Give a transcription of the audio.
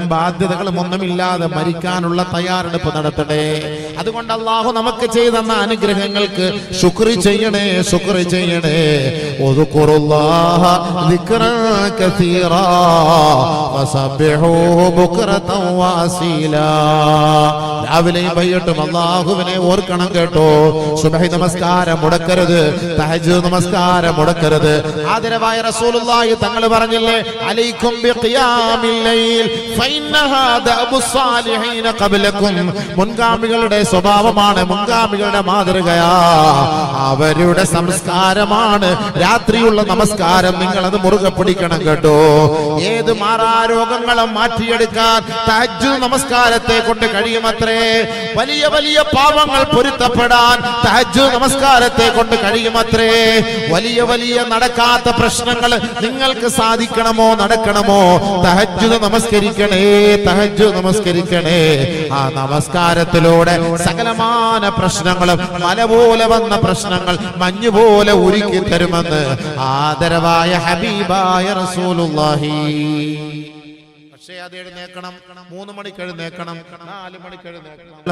ബാധ്യതകളും ഒന്നുമില്ലാതെ മരിക്കാനുള്ള തയ്യാറെടുപ്പ് നടത്തട്ടെ. അതുകൊണ്ട് അള്ളാഹു നമുക്ക് ചെയ്തെന്ന അനുഗ്രഹങ്ങൾക്ക് ശുക്രി ചെയ്യണേ ശുക്രി ചെയ്യണേ. രാവിലെയും വൈകിട്ടും അള്ളാഹുവിനെ ഓർക്കണം കേട്ടോ. സുബഹി നമസ്കാരം മുടക്കരുത് തഹജ് നമസ്കാരം മുടക്കരുത്. ആദരവായ റസൂലുള്ളാഹി തങ്ങൾ പറഞ്ഞില്ലേ അലൈക്കും മുൻഗാമികളുടെ സ്വഭാവമാണ് മുൻഗാമികളുടെ മാതൃകയാ. അവരുടെ സംസ്കാരമാണ്. രാത്രിയുള്ള നമസ്കാരം നിങ്ങൾ അത് മുറുകെ പിടിക്കണം കേട്ടോ. ഏത് മാറാരോഗങ്ങളും മാറ്റിയെടുക്കാൻ തഹജ്ജുദ് നമസ്കാരത്തെ കൊണ്ട് കഴിയുമത്രേ? വലിയ വലിയ പാപങ്ങൾ പൊരുത്തപ്പെടാൻ തഹജ്ജുദ് നമസ്കാരത്തെ കൊണ്ട് കഴിയുമത്രേ? വലിയ വലിയ നടക്കാത്ത പ്രശ്നങ്ങൾ നിങ്ങൾക്ക് സാധിക്കണമോ? നടക്കണമോ? തഹജു നമസ്കരിക്കണേ തഹജു നമസ്കരിക്കണേ. ആ നമസ്കാരത്തിലൂടെ സകലമാന പ്രശ്നങ്ങളും മല പോലെ വന്ന പ്രശ്നങ്ങൾ മഞ്ഞു പോലെ ഒരുക്കി തരുമെന്ന് ആദരവായ ഹബീബായ റസൂലുള്ളാഹി. പക്ഷേ അത് എഴുന്നേക്കണം മൂന്ന് മണിക്ക് എഴുന്നേക്കണം നാല് മണിക്ക് എഴുന്നേക്കണം